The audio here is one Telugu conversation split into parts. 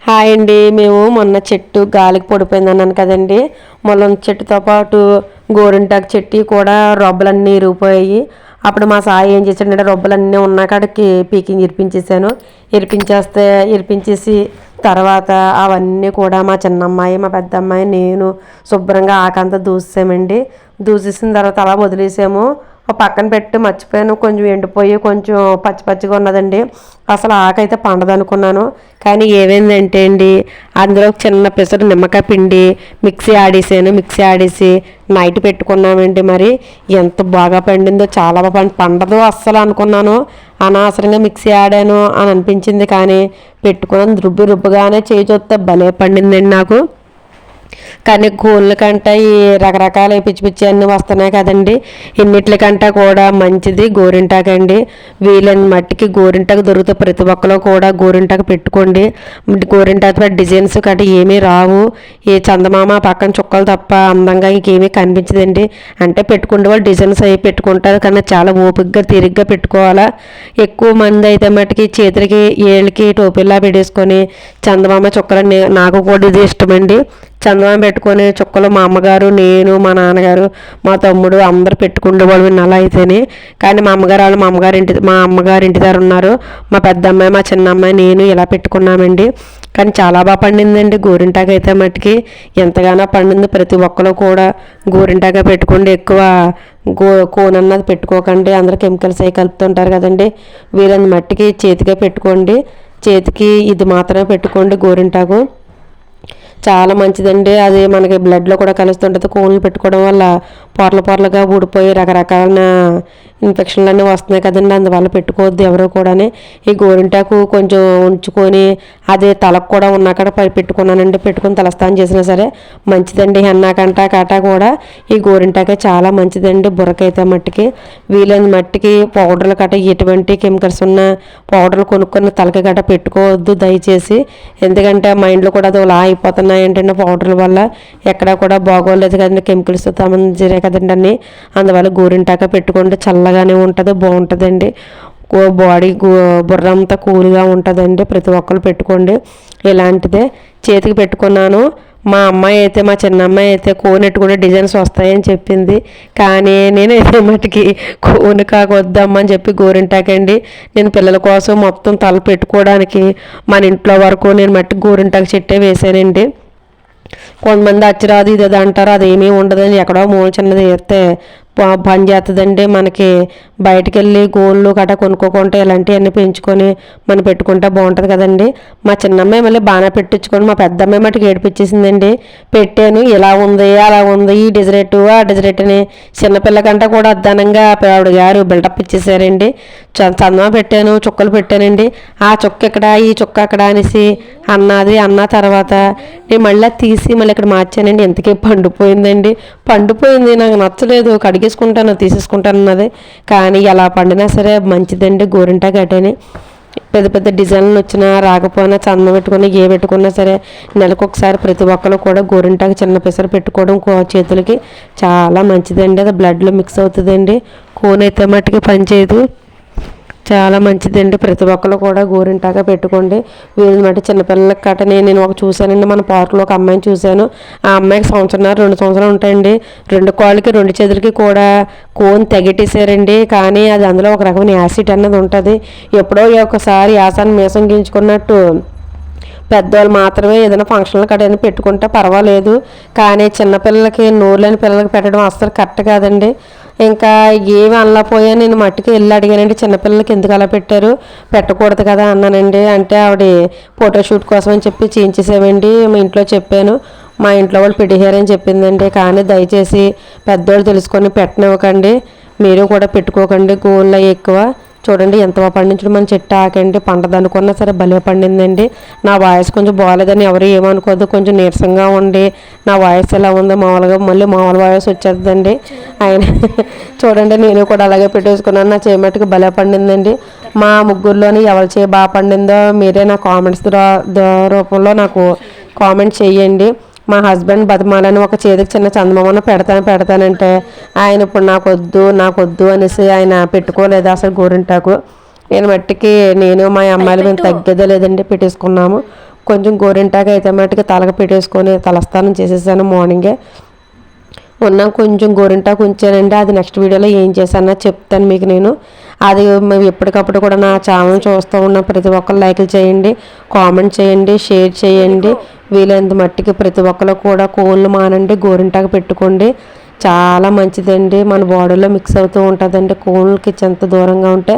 హాయ్ అండి మేము మొన్న చెట్టు గాలికి పడిపోయింది అన్నాను కదండి. మొలం చెట్టుతో పాటు గోరింటాకు చెట్టు కూడా రొబ్బలన్నీ ఇరిగిపోయాయి. అప్పుడు మా సాయి ఏం చేశాడంటే రొబ్బలన్నీ ఉన్న కాడికి పీకింగ్ ఇరిపించేసాను ఇరిపించేస్తే ఇరిపించేసి తర్వాత అవన్నీ కూడా మా చిన్నమ్మాయి మా పెద్ద అమ్మాయి నేను శుభ్రంగా ఆకంతా దూసామండి దూసేసిన తర్వాత అలా వదిలేసాము. పక్కన పెట్టి మర్చిపోయాను. కొంచెం ఎండిపోయి కొంచెం పచ్చి పచ్చిగా ఉన్నదండి. అసలు ఆకైతే పండదనుకున్నాను కానీ ఏమైందంటే అండి అందులో చిన్న పెసరు నిమ్మకాయ పిండి మిక్సీ ఆడేసాను. మిక్సీ ఆడేసి నైట్ పెట్టుకున్నామండి మరి. ఎంత బాగా పండిందో చాలా బాగా పండదు అస్సలు అనుకున్నాను. అనవసరంగా మిక్సీ ఆడాను అని అనిపించింది. కానీ పెట్టుకున్నాను రుబ్బు రుబ్బుగానే చేయి చూస్తే భలే పండిందండి నాకు. కానీ కూళ్ళ కంటే ఈ రకరకాల పిచ్చి పిచ్చి అన్నీ వస్తున్నాయి కదండి. ఇన్నిట్లకంటే కూడా మంచిది గోరింటాకు అండి వీళ్ళని మట్టికి గోరింటాకు దొరుకుతాయి ప్రతి ఒక్కరు కూడా గోరింటాకు పెట్టుకోండి. గోరింటాకు డిజైన్స్ కట్ట ఏమీ రావు. ఈ చందమామ పక్కన చుక్కలు తప్ప అందంగా ఇంకేమీ కనిపించదండి. అంటే పెట్టుకుంటే వాళ్ళు డిజైన్స్ అవి పెట్టుకుంటారు కానీ చాలా ఓపికగా తిరిగ్గా పెట్టుకోవాలా. ఎక్కువ మంది అయితే మట్టికి చేతులకి ఏళ్ళకి టోపీలా పెట్టేసుకొని చందమామ చుక్కలు నాకు కూడా ఇది ఇష్టమండి. చందమామ పెట్టుకొని చుక్కలు మా అమ్మగారు నేను మా నాన్నగారు మా తమ్ముడు అందరు పెట్టుకుండేవాళ్ళు విన్నలా అయితేనే. కానీ మా అమ్మగారు వాళ్ళు మా అమ్మగారి ఇంటి మా అమ్మగారి ఇంటి దగ్గర ఉన్నారు. మా పెద్ద అమ్మాయి మా చిన్న అమ్మాయి నేను ఇలా పెట్టుకున్నామండి. కానీ చాలా బాగా పండిందండి గోరింటాకు అయితే మట్టుకి. ఎంతగానో పండింది ప్రతి ఒక్కరు కూడా గోరింటాక పెట్టుకోండి ఎక్కువ గో కోనన్నది పెట్టుకోకండి. అందరూ కెమికల్స్ అవి కలుపుతుంటారు కదండి. వీళ్ళని మట్టికి చేతిగా పెట్టుకోండి. చేతికి ఇది మాత్రమే పెట్టుకోండి గోరింటాకు. చాలా మంచిదండి. అది మనకి బ్లడ్లో కూడా కలుస్తుంటుంది. కోళ్ళు పెట్టుకోవడం వల్ల పొరల పొరలుగా ఊడిపోయి రకరకాల ఇన్ఫెక్షన్లు అన్నీ వస్తున్నాయి కదండి. అందువల్ల పెట్టుకోవద్దు ఎవరు కూడానే. ఈ గోరింటాకు కొంచెం ఉంచుకొని అదే తలకు కూడా ఉన్నక్కడ పెట్టుకున్నానండి. పెట్టుకుని తలస్నానం చేసినా సరే మంచిదండి. హెన్నాకంటా కాటా కూడా ఈ గోరింటాకే చాలా మంచిదండి. బుర్రకైతే మట్టికి. వీలైన మట్టికి పౌడర్లు కట్ట ఎటువంటి కెమికల్స్ ఉన్న పౌడర్లు కొనుక్కొని తలకి గట పెట్టుకోవద్దు దయచేసి. ఎందుకంటే మైండ్లో కూడా అది ఇలా అయిపోతున్నాయి ఏంటంటే పౌడర్ల వల్ల. ఎక్కడా కూడా బాగోలేదు కదండి. కెమికల్స్ సంబంధించినాయి కదండి అన్నీ అందువల్ల గోరింటాక పెట్టుకుంటే చల్లగానే ఉంటుంది బాగుంటుందండి. బాడీ బుర్ర అంతా కూల్గా ఉంటుందండి ప్రతి ఒక్కరు పెట్టుకోండి. ఇలాంటిదే చేతికి పెట్టుకున్నాను. మా అమ్మాయి అయితే మా చిన్న అమ్మాయి అయితే కోనెట్టుకునే డిజైన్స్ వస్తాయని చెప్పింది. కానీ నేనైతే మటుకి కోను కాకొద్దమ్మా అని చెప్పి గోరింటాకండి. నేను పిల్లల కోసం మొత్తం తల పెట్టుకోవడానికి మన ఇంట్లో వరకు నేను మట్టి గోరింటాకు చెట్టే వేసానండి. కొంతమంది అచ్చిరాదు ఇది అది అంటారు అదేమీ ఉండదని ఎక్కడో మూల చిన్నది వేస్తే పని చేస్తుందండి మనకి బయటకు వెళ్ళి గోళ్ళు గట్రా కొనుక్కోకుంటే ఇలాంటివన్నీ పెంచుకొని మనం పెట్టుకుంటే బాగుంటుంది కదండి. మా చిన్నమ్మాయి మళ్ళీ బాగా పెట్టించుకొని మా పెద్దమ్మాయి మటుకు ఏడిపించేసిందండి. పెట్టాను ఇలా ఉంది అలా ఉంది ఈ డిజరేట్ ఆ డిజరేట్ అని చిన్నపిల్లకంటే కూడా అద్దానంగా ఆవిడ గారు బిల్డప్ ఇచ్చేసారండి. చ- చందమా పెట్టాను చుక్కలు పెట్టానండి. ఆ చుక్క ఇక్కడ ఈ చుక్క అక్కడ అనేసి అన్నది అన్న తర్వాత నేను మళ్ళీ తీసి మళ్ళీ ఇక్కడ మార్చానండి. ఎంతకీ పండుపోయిందండి. పండుపోయింది నాకు నచ్చలేదు. కడిగేసుకుంటాను తీసేసుకుంటాను అన్నది కానీ ఎలా పండినా సరే మంచిదండి గోరింటా గడ్డని. పెద్ద పెద్ద డిజైన్లు వచ్చినా రాకపోయినా చందం పెట్టుకుని ఏ పెట్టుకున్నా సరే నెలకు ఒకసారి ప్రతి ఒక్కరు కూడా గోరింటాకు చిన్న పెసరు పెట్టుకోవడం కో- చేతులకి చాలా మంచిదండి. అది బ్లడ్లో మిక్స్ అవుతుందండి. కోన్ అయితే మట్టుకి పనిచేయదు. చాలా మంచిదండి. ప్రతి ఒక్కరు కూడా గోరింటాగా పెట్టుకోండి. వీళ్ళమంటే చిన్నపిల్లలకి కట్ట నేను నేను ఒక చూశానండి. మన పార్కులో ఒక అమ్మాయిని చూశాను. ఆ అమ్మాయికి సంవత్సరంన్నర రెండు సంవత్సరాలు ఉంటాయండి. రెండు కాళ్ళకి రెండు చేతులకి కూడా కోన్ తెగటేశారండి కానీ అది అందులో ఒక రకమైన యాసిడ్ అన్నది ఉంటుంది. ఎప్పుడో ఒకసారి యాసాన్ని మీసం గీంచుకున్నట్టు పెద్దవాళ్ళు మాత్రమే ఏదైనా ఫంక్షన్లు కట్టని పెట్టుకుంటే పర్వాలేదు. కానీ చిన్నపిల్లలకి నోరు లేని పిల్లలకి పెట్టడం అస్సలు కరెక్ట్ కాదండి. ఇంకా ఏమి అనలేకపోయా నేను మట్టికి వెళ్ళి అడిగానండి చిన్నపిల్లలకి ఎందుకు అలా పెట్టారు? పెట్టకూడదు కదా అన్నానండి. అంటే ఆవిడ ఫోటోషూట్ కోసం అని చెప్పి చేయించేసామండి మా ఇంట్లో చెప్పాను. మా ఇంట్లో వాళ్ళు పెట్టేశారని చెప్పిందండి. కానీ దయచేసి పెద్దోళ్ళు తెలుసుకొని పెట్టనివ్వకండి. మీరు కూడా పెట్టుకోకండి గోళ్ళ ఎక్కువ. చూడండి ఎంత బాగా పండించడం. మన చెట్టు ఆకండి పంటది అనుకున్నా సరే భలే పండిందండి. నా వాయిస్ కొంచెం బాగాలేదని ఎవరు ఏమనుకోవద్దు కొంచెం నీరసంగా ఉండి. నా వాయిస్ ఎలా ఉందో మామూలుగా మళ్ళీ మామూలు వాయిస్ వచ్చేస్తుందండి. ఆయన చూడండి నేను కూడా అలాగే పెట్టేసుకున్నాను. నా చేయమట్టుకు భలే పండిందండి. మా ముగ్గురులోని ఎవరి చేయి బాగా పండిందో మీరే నా కామెంట్స్ రూపంలో నాకు కామెంట్ చేయండి. మా హస్బెండ్ బతిమాలని ఒక చేతికి చిన్న చందమామను పెడతాను పెడతానంటే ఆయన ఇప్పుడు నాకు వద్దు నాకు వద్దు అనేసి ఆయన పెట్టుకోలేదు అసలు గోరింటాకు. నేను మట్టికి నేను మా అమ్మాయిలు మేము తగ్గేదే లేదండి పెట్టేసుకున్నాము. కొంచెం గోరింటాకు అయితే మట్టుకు తలక పెట్టేసుకొని తలస్నానం చేసేసాను మార్నింగే ఉన్న కొంచెం గోరింటాకు ఉంచానండి. అది నెక్స్ట్ వీడియోలో ఏం చేశానో చెప్తాను మీకు నేను. అది మేము ఎప్పటికప్పుడు కూడా నా ఛానల్ చూస్తూ ఉన్న. ప్రతి ఒక్కరు లైక్లు చేయండి కామెంట్ చేయండి షేర్ చేయండి. వీలైనంత మట్టికి ప్రతి ఒక్కరు కూడా కోళ్ళు మానండి గోరింటాకు పెట్టుకోండి. చాలా మంచిదండి. మన బాడీలో మిక్స్ అవుతూ ఉంటుందండి. కోళ్ళకి ఎంత దూరంగా ఉంటే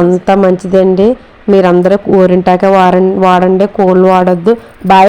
అంత మంచిదండి. మీరందరూ గోరింటాకే వాడండి వాడండి కోళ్ళు వాడొద్దు. బాయ్.